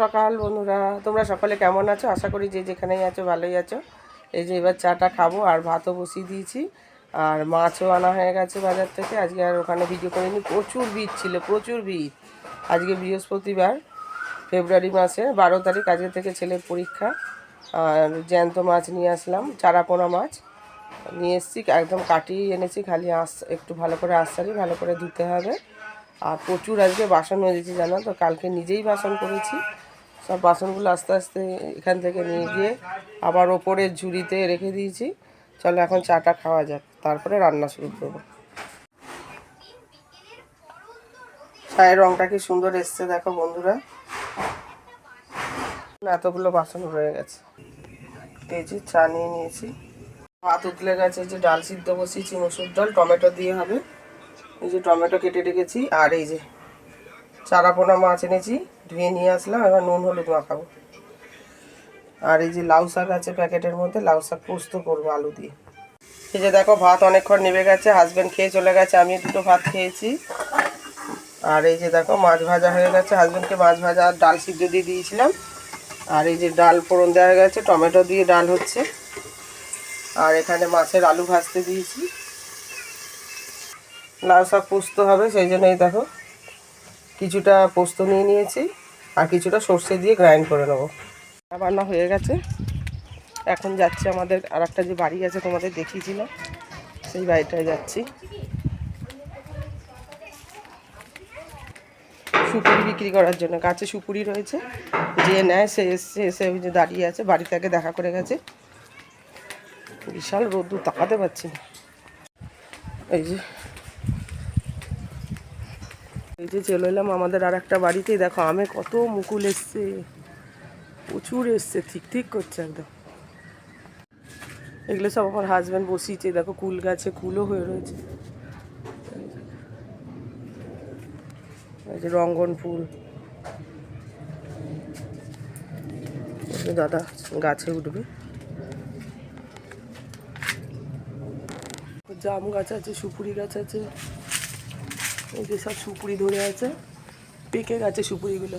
সকাল, বন্ধুরা। তোমরা সকালে কেমন আছো? আশা করি যে যেখানেই আছো, ভালোই আছো। এই যে এবার চাটা খাব আর ভাতও বসিয়ে দিয়েছি। আর মাছও আনা হয়ে গেছে বাজার থেকে। আজকে আর ওখানে ভিডিও করিনি। প্রচুর ভিড় ছিল, প্রচুর ভিড়। আজকে বৃহস্পতিবার, ফেব্রুয়ারি মাসে, বারো তারিখ, আজকে থেকে ছেলের পরীক্ষা। আর জ্যান্ত মাছ নিয়ে আসলাম, চারাপোনা মাছ। নিয়ে এসেছি, একদম কাটিয়ে এনেছি, খালি আস একটু ভালো করে আসারি ভালো করে ধুতে হবে। আর প্রচুর আজকে বাসন হয়েছে জানো তো? কালকে নিজেই বাসন করেছি। সব বাসনগুলো আস্তে আস্তে এখান থেকে নিয়ে গিয়ে আবার ওপরের ঝুড়িতে রেখে দিয়েছি। চলো এখন চাটা খাওয়া যাক, তারপরে রান্না শুরু করব। চায়ের রংটা কি সুন্দর এসছে, দেখো বন্ধুরা। এতগুলো বাসন রয়ে গেছে। যে চা নিয়ে নিয়েছি। ভাত উতলে গেছে যে ডাল সিদ্ধ বসিয়েছি, মসুর ডাল, টমেটো দিয়ে হবে। এই যে টমেটো কেটে রেখেছি, আর এই যে চারাপোনা মাছ এনেছি, ধুয়ে নিয়ে আসলাম, এবার নুন হলুদ মাখাবো। আর এই যে লাউ শাক আছে প্যাকেটের মধ্যে, লাউ শাক পোস্ত করব আলু দিয়ে। এই যে দেখো, ভাত অনেকক্ষণ নেমে গেছে হাজব্যান্ড খেয়ে চলে গেছে আমি দুটো ভাত খেয়েছি। আর এই যে দেখো, মাছ ভাজা হয়ে গেছে হাজব্যান্ডকে মাছ ভাজা আর ডাল সিদ্ধ দিয়ে দিয়েছিলাম। আর এই যে ডাল ফোড়ন দেওয়া হয়ে গেছে, টমেটো দিয়ে ডাল হচ্ছে। আর এখানে মাছের আলু ভাজতে দিয়েছি। লাউ শাক পোস্ত হবে, সেই জন্যই দেখো। কিছুটা পোস্ত নিয়ে নিয়েছি, আর কিছুটা সর্ষে দিয়ে গ্রাইন্ড করে নেব। রান্না হয়ে গেছে। এখন যাচ্ছি আমাদের আর একটা যে বাড়ি আছে, তোমাদের দেখিয়েছিলাম সেই বাড়িটায় যাচ্ছি। সুপুরি বিক্রি করার জন্য। গাছে সুপুরি রয়েছে। যে নেয়, সে এসছে, এসে যে দাঁড়িয়ে আছে, বাড়ি থেকে দেখা করে গেছে। বিশাল রোদ্দুর, তাকাতে পারছি না। এই যে এই যে চলে এলাম আমাদের আর একটা বাড়িতেই দেখো, আমে কত মুকুল এসছে। প্রচুর এসছে, ঠিক ঠিক করছে একদম। এগুলো সব আমার হাজব্যান্ড বসিয়েছে। দেখো, কুল গাছে কুলও হয়ে রয়েছে। রঙ্গন ফুল। দাদা গাছে উঠবে। জাম গাছ আছে, সুপুরি গাছ আছে। এই যে সব সুপুরি ধরে আছে। পেকে গেছে সুপুরিগুলো।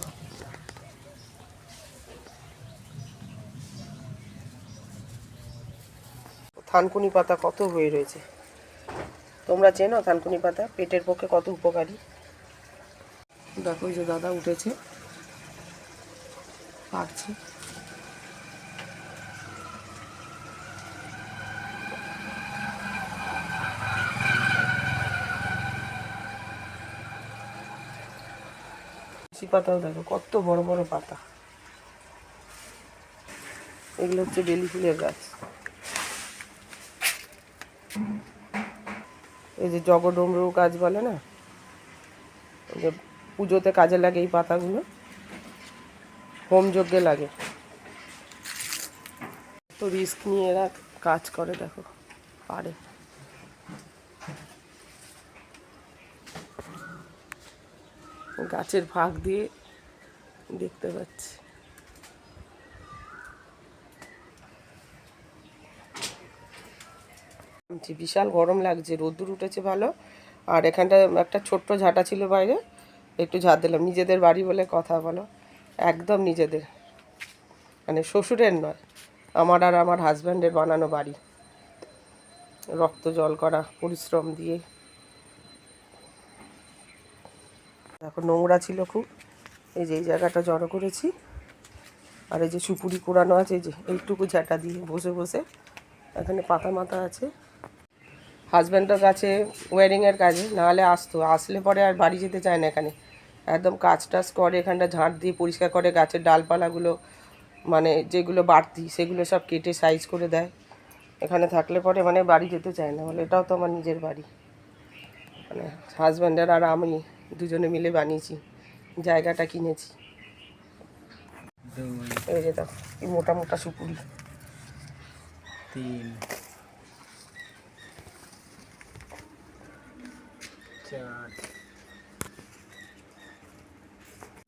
থানকুনি পাতা কত হয়ে রয়েছে? তোমরা চেনো থানকুনি পাতা? পেটের পক্ষে কত উপকারী? দেখো যে দাদা উঠেছে। পারছে পাতাও দেখো, কত বড় বড় পাতা। এগুলো হচ্ছে বেলি ফুলের গাছ। এই যে জগডমরু গাছ বলে না? যে পুজোতে কাজে লাগে এই পাতাগুলো। হোম যজ্ঞে লাগে। তো রিস্ক নিয়ে এরা কাজ করে দেখো, পারে। গাছের ফাঁক দিয়ে দেখতে পাচ্ছি। বিশাল গরম লাগছে, রোদ্দুর উঠেছে ভালো। আর এখানটা একটা ছোট্ট ঝাঁটা ছিল বাইরে, একটু ঝাঁট দিলাম। নিজেদের বাড়ি বলে কথা বলো, একদম নিজেদের। মানে শ্বশুরের নয়, আমার আর আমার হাজব্যান্ডের বানানো বাড়ি। রক্ত জল করা, পরিশ্রম দিয়ে দেখো নোংরা ছিল খুব। এই যে এই জায়গাটা জড়ো করেছি। আর এই যে সুপুরি কোরানো আছে যে এইটুকু ঝাঁটা দিয়ে বসে বসে এখানে পাতা মাথা আছে। হাজব্যান্ডের কাছে ওয়ারিংয়ের কাজে, নাহলে আসতো। আসলে পরে আর বাড়ি যেতে চায় না এখানে। একদম কাজ টাজ করে, এখানটা ঝাঁট দিয়ে পরিষ্কার করে গাছের ডালপালাগুলো মানে যেগুলো বাড়তি, সেগুলো সব কেটে সাইজ করে দেয়। এখানে থাকলে পরে মানে বাড়ি যেতে চায় না, বলে এটাও তো আমার নিজের বাড়ি। মানে হাজব্যান্ডের আর আমি দুজনে মিলে বানিয়েছি জায়গাটা কিনেছি। দুই এই যে দেখো কি মোটা মোটা সুপুরি। তিন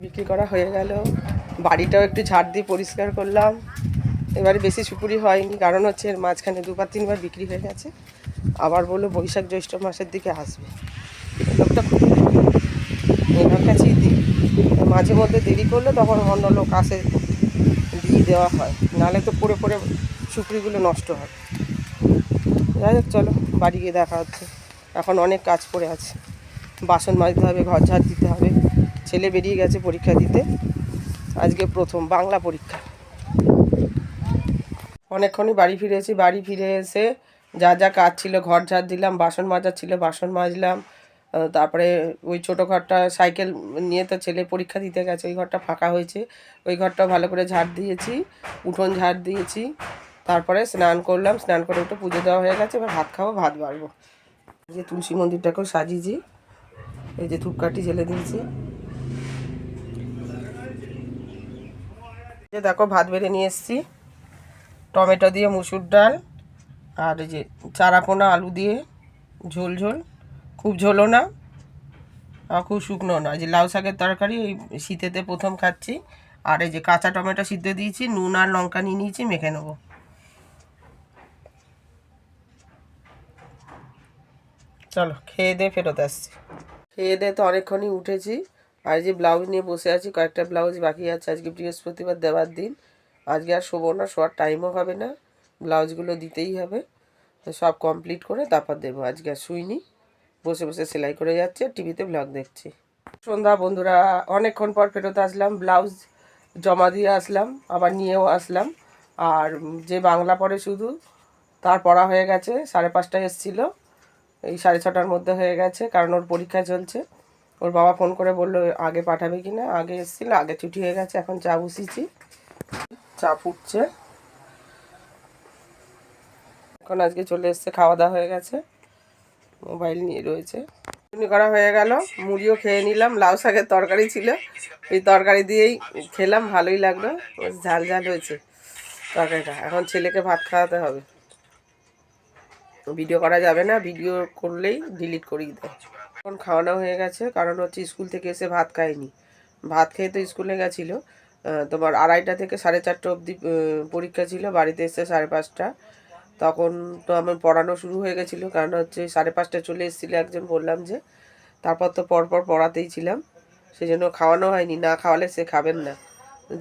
বিক্রি করা হয়ে গেল। বাড়িটাও একটু ঝাড় দিয়ে পরিষ্কার করলাম। এবারে বেশি সুপুরি হয়নি কারণ হচ্ছে এর মাঝখানে দুবার তিনবার বিক্রি হয়ে গেছে। আবার বলল বৈশাখ জ্যৈষ্ঠ মাসের দিকে আসবে। লোকটা খুব মাঝে মধ্যে দেরি করলে তখন অন্য লোক আসে, দিয়ে দেওয়া হয়। নাহলে তো পড়ে পড়ে শুকরিগুলো নষ্ট হয়। যাই হোক, চলো, বাড়ি গিয়ে দেখা হচ্ছে। এখন অনেক কাজ পড়ে আছে। বাসন মাজতে হবে, ঘর ঝাড় দিতে হবে। ছেলে বেরিয়ে গেছে পরীক্ষা দিতে। আজকে প্রথম, বাংলা পরীক্ষা। অনেকক্ষণই বাড়ি ফিরেছি। বাড়ি ফিরে এসে যা যা কাজ ছিল, ঘর ঝাড় দিলাম, বাসন মাজার ছিল, বাসন মাজলাম। তারপরে ওই ছোটো ঘরটা সাইকেল নিয়ে তো ছেলে পরীক্ষা দিতে গেছে, ওই ঘরটা ফাঁকা হয়েছে। ওই ঘরটা ভালো করে ঝাড় দিয়েছি, উঠোন ঝাড় দিয়েছি। তারপরে স্নান করলাম, স্নান করে একটু পুজো দেওয়া হয়ে গেছে, এবার ভাত খাব, ভাত বাড়বো। যে তুলসী মন্দিরটাকেও সাজিয়েছি, এই যে ধূপকাঠি জেলে দিয়েছি। যে দেখো, ভাত বেড়ে নিয়ে এসেছি। টমেটো দিয়ে মুসুর ডাল, আর এই যে চারাপোনা আলু দিয়ে ঝোল ঝোল। খুব ঝোলো না, আর খুব শুকনো না। যে লাউ শাকের তরকারি ওই শীতেতে প্রথম খাচ্ছি। আর এই যে কাঁচা টমেটো সিদ্ধ দিয়েছি, নুন আর লঙ্কা নিয়ে নিয়েছি, মেখে নেব। চলো, খেয়ে দিয়ে ফেরত আসছি। খেয়ে দিয়ে তো অনেকক্ষণই উঠেছি। আর যে ব্লাউজ নিয়ে বসে আছি, কয়েকটা ব্লাউজ বাকি আছে। আজকে বৃহস্পতিবার, দেওয়ার দিন। আজকে আর শোবো না, শোয়ার টাইমও হবে না। ব্লাউজগুলো দিতেই হবে। তো সব কমপ্লিট করে তারপর দেবো। আজকে আর শুইনি। বসে বসে সেলাই করে যাচ্ছে, টিভিতে ব্লগ দেখছি। সন্ধ্যা বন্ধুরা, অনেকক্ষণ পর ফেরত আসলাম ব্লাউজ জমা দিয়ে আসলাম, আবার নিয়েও আসলাম। আর যে বাংলা পড়ে শুধু, তার পড়া হয়ে গেছে, সাড়ে পাঁচটায় এসেছিল। এই সাড়ে ছটার মধ্যে হয়ে গেছে, কারণ ওর পরীক্ষা চলছে। ওর বাবা ফোন করে বলল, আগে পাঠাবে কি না? আগে এসেছিল, আগে ছুটি হয়ে গেছে, এখন চা বসিয়েছি। চা ফুটছে। এখন আজকে চলে এসছে, খাওয়া দাওয়া হয়ে গেছে। মোবাইল নিয়ে রয়েছে। চুনি করা হয়ে গেল, মুড়িও খেয়ে নিলাম, লাউ শাকের তরকারি ছিল। এই তরকারি দিয়েই খেলাম, ভালোই লাগল। ঝাল ঝাল হয়েছে তরকারিটা। এখন ছেলেকে ভাত খাওয়াতে হবে। ভিডিও করা যাবে না, ভিডিও করলেই ডিলিট করিয়ে দেয়। এখন খাওয়ানো হয়ে গেছে, কারণ হচ্ছে স্কুল থেকে এসে ভাত খায়নি ভাত খেয়ে তো স্কুলে গেছিল। তোমার আড়াইটা থেকে সাড়ে চারটে অবধি পরীক্ষা ছিল, বাড়িতে এসে সাড়ে পাঁচটা। তখন তো আমার পড়ানো শুরু হয়ে গেছিল, কারণ হচ্ছে সাড়ে পাঁচটা চলে এসেছিল একজন, বললাম যে তারপর তো পরপর পড়াতেই ছিলাম সেই জন্য খাওয়ানো হয়নি, না খাওয়ালে সে খাবেন না।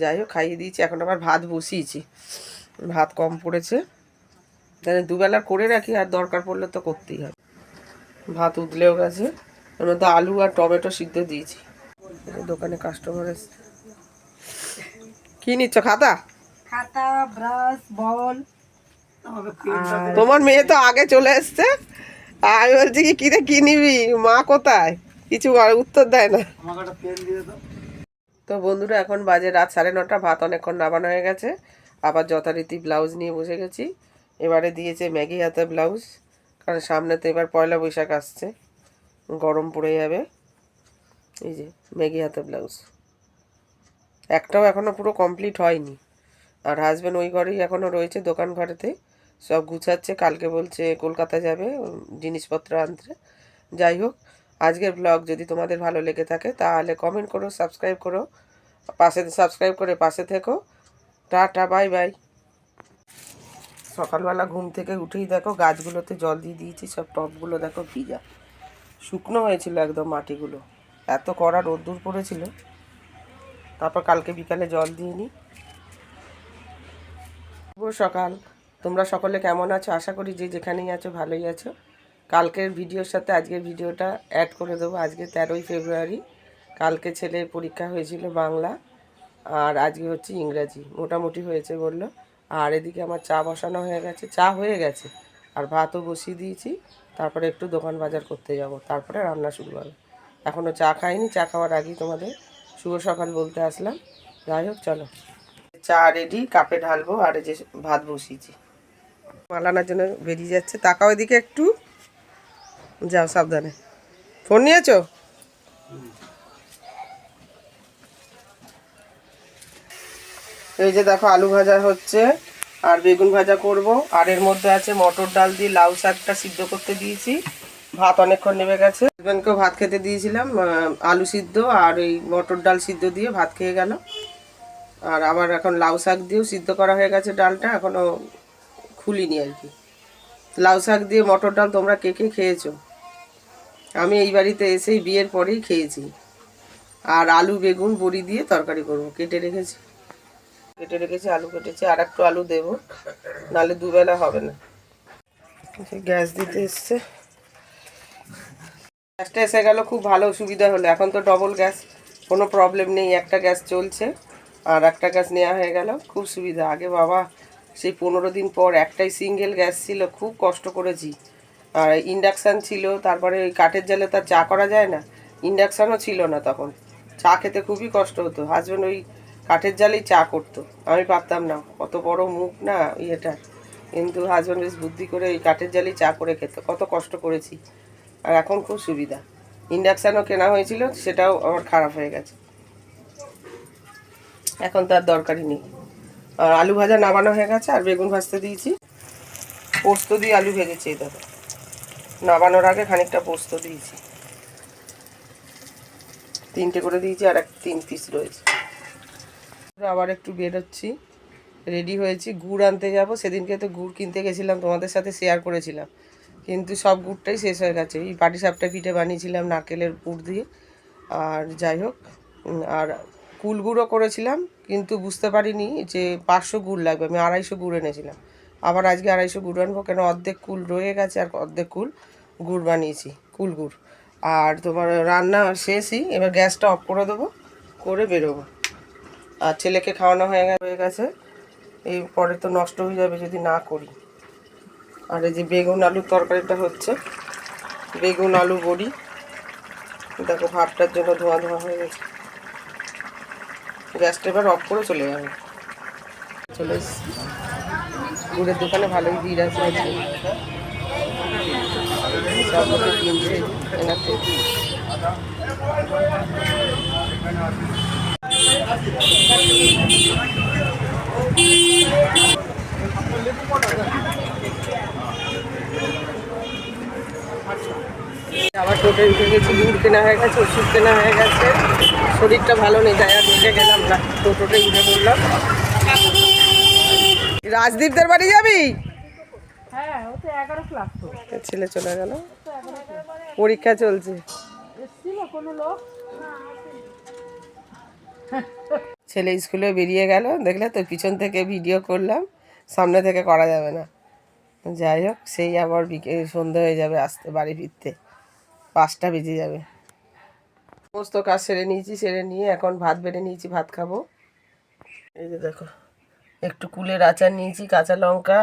যাই হোক, খাইয়ে দিয়েছি, এখন আবার ভাত বসিয়েছি, ভাত কম পড়েছে। তাহলে দুবেলা করে রাখি, আর দরকার পড়লে তো করতেই হয় ভাত উতলেও গেছে, এর মধ্যে আলু আর টমেটো সিদ্ধ দিয়েছি। দোকানে কাস্টমার এসছে। কি নিচ্ছ, খাতা? খাতা, ব্রাশ, বল। তোমার মেয়ে তো আগে চলে এসছে। আমি বলছি কি কিনে কি নিবি? মা কোথায়? কিছু আর- উত্তর দেয় না। তো বন্ধুরা এখন বাজে রাত সাড়ে নটা ভাত অনেকক্ষণ নামানো হয়ে গেছে। আবার যথারীতি ব্লাউজ নিয়ে বসে গেছি। এবারে দিয়েছে ম্যাগি হাতে ব্লাউজ কারণ সামনে তো এবার পয়লা বৈশাখ আসছে। গরম পড়ে যাবে। এই যে ম্যাগি হাতে ব্লাউজ। একটাও এখনও পুরো কমপ্লিট হয়নি। আর হাজব্যান্ড ওই ঘরেই এখনও রয়েছে দোকান ঘরেতে। সব গুছাচ্ছে, কালকে বলছে কলকাতা যাবে জিনিসপত্র আনতে। যাই হোক, আজকের ব্লগ যদি তোমাদের ভালো লেগে থাকে, তাহলে কমেন্ট করো সাবস্ক্রাইব করো, পাশে সাবস্ক্রাইব করে পাশে থেকো। টাটা বাই বাই সকালবেলা ঘুম থেকে উঠেই দেখো গাছগুলোতে জল দিয়ে দিয়েছি, সব টবগুলো দেখো ভিজা। শুকনো হয়েছিল একদম মাটিগুলো। এত কড়া রোদ্দুর পড়েছিল। তারপর কালকে বিকালে জল দিয়ে নিই সকাল। তোমরা সকলে কেমন আছো? আশা করি যে যেখানেই আছো ভালোই আছো। কালকের ভিডিওর সাথে আজকের ভিডিওটা অ্যাড করে দেবো। আজকে তেরোই ফেব্রুয়ারি। কালকে ছেলের পরীক্ষা হয়েছিল বাংলা আর আজকে হচ্ছে ইংরাজি। মোটামুটি হয়েছে বলল। আর এদিকে আমার চা বসানো হয়ে গেছে। চা হয়ে গেছে। আর ভাতও বসিয়ে দিয়েছি। তারপরে একটু দোকান বাজার করতে যাব। তারপরে রান্না শুরু হবে। এখনও চা খাইনি। চা খাওয়ার আগেই তোমাদের শুভ সকাল বলতে আসলাম। যাই হোক, চলো। চা রেডি কাপে ঢালবো আর যে ভাত বসিয়েছি। মালানার জন্য বেরিয়ে যাচ্ছে। তাকাও এদিকে একটু। যাও সাবধানে। ফোন নিয়েছো? এই যে দেখো আলু ভাজা হচ্ছে, আর বেগুন ভাজা করব। আর এর মধ্যে আছে মটর ডাল দিয়ে লাউ শাকটা সিদ্ধ করতে দিয়েছি। ভাত অনেকক্ষণ নেমে গেছে। হাজব্যান্ডকেও ভাত খেতে দিয়েছিলাম আলু সিদ্ধ আর এই মটর ডাল সিদ্ধ দিয়ে ভাত খেয়ে গেল। আর আবার এখন লাউ শাক দিয়েও সিদ্ধ করা হয়ে গেছে ডালটা। এখনও খুলিনি আর কি। লাউ শাক দিয়ে মটর ডাল তোমরা কে কে খেয়েছো? আমি এই বাড়িতে এসেই বিয়ের পরেই খেয়েছি। আর আলু, বেগুন, বড়ি দিয়ে তরকারি করব। কেটে রেখেছি। কেটে রেখেছি, আলু কেটেছি। আর একটু আলু দেবো। নাহলে দুবেলা হবে না। গ্যাস দিতে এসছে। গ্যাসটা এসে গেল, খুব ভালো সুবিধা হলো। এখন তো ডবল গ্যাস। কোনো প্রবলেম নেই। একটা গ্যাস চলছে। আর একটা গ্যাস নেওয়া হয়ে গেল। খুব সুবিধা। আগে বাবা সেই পনেরো দিন পর একটাই সিঙ্গেল গ্যাস ছিল, খুব কষ্ট করেছি। আর ইন্ডাকশান ছিল, তারপরে ওই কাঠের জালে তার চা করা যায় না। ইন্ডাকশানও ছিল না তখন। চা খেতে খুবই কষ্ট হতো। হাজব্যান্ড ওই কাঠের জালেই চা করতো। আমি পারতাম না, কত বড় মুখ না ইয়েটা। কিন্তু হাজব্যান্ড বেশ বুদ্ধি করে ওই কাঠের জালেই চা করে খেত। কত কষ্ট করেছি। আর এখন খুব সুবিধা। ইন্ডাকশানও কেনা হয়েছিল, সেটাও আমার খারাপ হয়ে গেছে। এখন তার দরকারই নেই। আর আলু ভাজা নামানো হয়ে গেছে, আর বেগুন ভাজতে দিয়েছি। পোস্ত দিয়ে আলু ভেজেছি এই দেখো। নামানোর আগে খানিকটা পোস্ত দিয়েছি। তিনটে করে দিয়েছি, আর এক তিন পিস রয়েছে। আবার একটু বেরোচ্ছি। রেডি হয়েছি, গুড় আনতে যাব। সেদিনকে তো গুড় কিনতে গেছিলাম, তোমাদের সাথে শেয়ার করেছিলাম। কিন্তু সব গুড়টাই শেষ হয়ে গেছে। এই পাটি সাপটা পিঠে বানিয়েছিলাম নারকেলের পুর দিয়ে। আর যাই হোক আর কুল গুঁড়ো করেছিলাম। কিন্তু বুঝতে পারিনি যে পাঁচশো গুড় লাগবে। আমি আড়াইশো গুড় এনেছিলাম। আবার আজকে আড়াইশো গুড় আনব কেন? অর্ধেক কুল রয়ে গেছে আর অর্ধেক কুল গুড় বানিয়েছি, কুল গুড়। আর তোমার রান্না শেষই, এবার গ্যাসটা অফ করে দেবো, করে বেরোবো। আর ছেলেকে খাওয়ানো হয়ে হয়ে গেছে। এই পরে তো নষ্ট হয়ে যাবে যদি না করি। আর এই যে বেগুন আলুর তরকারিটা হচ্ছে, বেগুন আলু বড়ি। দেখো ভাতটার জন্য ধোয়া ধোয়া হয়ে গেছে। গ্যাসটা এবার অফ করে চলে যাবে। চলে গুড়ের দোকানে ভালোই ভিড় আছে আছে কিনছে টোটে উঠে গেছি গুড় কেনা হয়ে গেছে ওষুধ কেনা হয়ে গেছে। শরীরটা ভালো নেই তাই আর টোটে গেলাম না। টোটোতে উঠে পড়লাম। রাজদীপদের বাড়ি যাবি? হ্যাঁ ছেলে চলে গেল। পরীক্ষা চলছে। ছেলে স্কুলে বেরিয়ে গেল দেখলে তো পিছন থেকে ভিডিও করলাম সামনে থেকে করা যাবে না। যাই হোক সেই আবার বিকে সন্ধে হয়ে যাবে আসতে বাড়ি ফিরতে। পাঁচটা বেজে যাবে। সমস্ত কাজ সেরে নিয়েছি, সেরে নিয়ে এখন ভাত বেড়ে নিয়েছি, ভাত খাব। এই যে দেখো, একটু কুলের আচার নিয়েছি, কাঁচা লঙ্কা,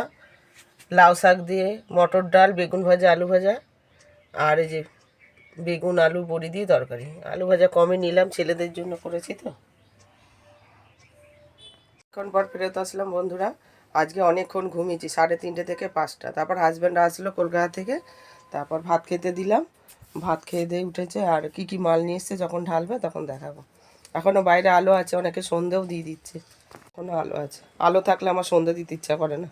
লাউ শাক দিয়ে, মটর ডাল, বেগুন ভাজা, আলু ভাজা, আর এই যে বেগুন, আলু, বড়ি দিয়ে তরকারি। আলু ভাজা কমে নিলাম, ছেলেদের জন্য করেছি তো। এখন পর ফেরত আসলাম বন্ধুরা। আজকে অনেকক্ষণ ঘুমিয়েছি, সাড়ে তিনটে থেকে পাঁচটা। তারপর হাজব্যান্ড আসলো কলকাতা থেকে, তারপর ভাত খেতে দিলাম। ভাত খেয়ে দিয়ে উঠেছে আর কি কি মাল নিয়ে এসছে যখন ঢালবে তখন দেখাবো। এখনও বাইরে আলো আছে, অনেকে সন্ধেও দিয়ে দিচ্ছে। এখনও আলো আছে। আলো থাকলে আমার সন্ধে দিতে ইচ্ছা করে না।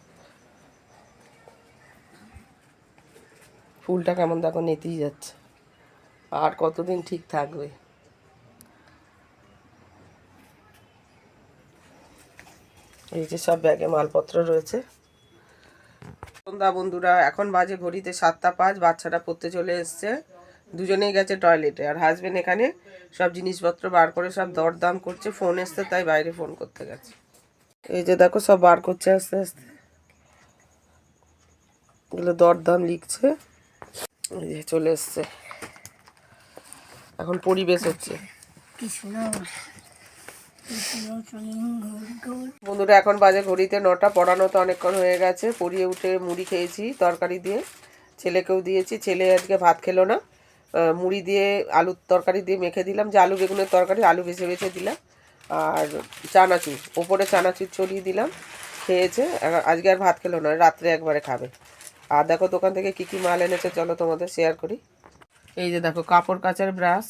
ফুলটা কেমন দেখো নেতেই যাচ্ছে। আর কতদিন ঠিক থাকবে? এই যে সব ব্যাগে মালপত্র রয়েছে। সন্ধ্যা বন্ধুরা, এখন বাজে ঘড়িতে সাতটা পাঁচ, বাচ্চাটা পড়তে চলে এসছে। দুজনেই গেছে টয়লেটে আর হাজবেন্ড এখানে সব জিনিসপত্র বার করে সব দরদাম করছে ফোন এসছে তাই বাইরে ফোন করতে গেছে। এই যে দেখো সব বার করছে আস্তে আস্তে। এগুলো দরদাম লিখছে। এই যে চলে এসছে। এখন পরিবেশ হচ্ছে। বন্ধুরা এখন বাজে ঘড়িতে নটা পড়ানো তো অনেকক্ষণ হয়ে গেছে। পড়িয়ে উঠে মুড়ি খেয়েছি তরকারি দিয়ে। ছেলেকেও দিয়েছি। ছেলে আজকে ভাত খেলো না। মুড়ি দিয়ে আলুর তরকারি দিয়ে মেখে দিলাম। যে আলু বেগুনের তরকারি আলু বেছে বেছে দিলাম। আর চানাচুর ওপরে চানাচুর ছড়িয়ে দিলাম। খেয়েছে আজকে আর ভাত খেলো না রাত্রে একবারে খাবে। আর দেখো দোকান থেকে কী কী মাল এনেছে চলো তোমাদের শেয়ার করি। এই যে দেখো কাপড় কাচার ব্রাশ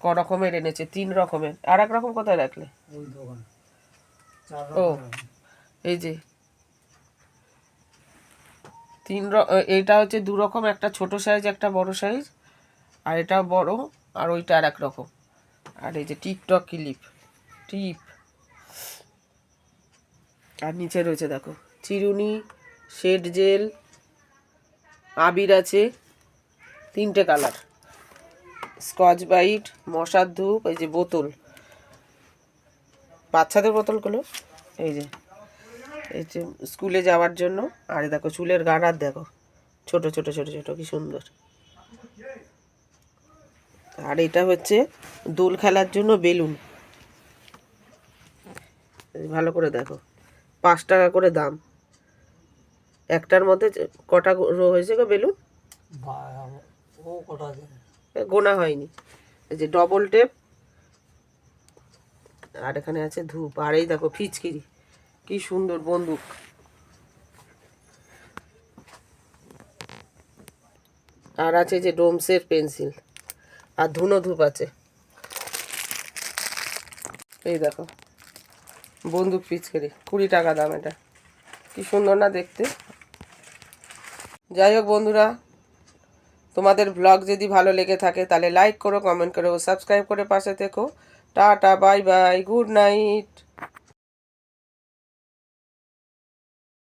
ক রকমের এনেছে তিন রকমের। আর এক রকম কোথায় রাখলে? ও এই যে। তিন এইটা হচ্ছে দু রকম একটা ছোট সাইজ একটা বড় সাইজ আর এটা বড়, আর ওইটা আর এক রকম। আর এই যে টিকটক ক্লিপ, টিপ। আর নিচে রয়েছে দেখো, চিরুনি, শেড জেল, আবির আছে, তিনটে কালার। স্কচ বাইট, মশার ধূপ, এই যে বোতল। বাচ্চাদের বোতলগুলো, এই যে এই যে স্কুলে যাওয়ার জন্য, আর দেখো চুলের গার্ডার দেখো। ছোট ছোট ছোট ছোট, কি সুন্দর। আর এটা হচ্ছে দোল খেলার জন্য বেলুন। ভালো করে দেখো, পাঁচ টাকা করে দাম। একটার মধ্যে কটা রো হয়েছে গো বেলুন? গোনা হয়নি। এই যে ডবল টেপ আর এখানে আছে ধূপ। আর এই দেখো ফিচকিরি। কি সুন্দর বন্দুক। আর আছে যে ডোমসের পেন্সিল। আর ধুনো ধূপ আছে। এই দেখো, বন্দুক পিচকারি, কুড়ি টাকা দাম এটা। কি সুন্দর না দেখতে। যাই হোক বন্ধুরা, তোমাদের ব্লগ যদি ভালো লেগে থাকে, তাহলে লাইক করো কমেন্ট করো সাবস্ক্রাইব করে পাশে থেকো। Tata bye bye good night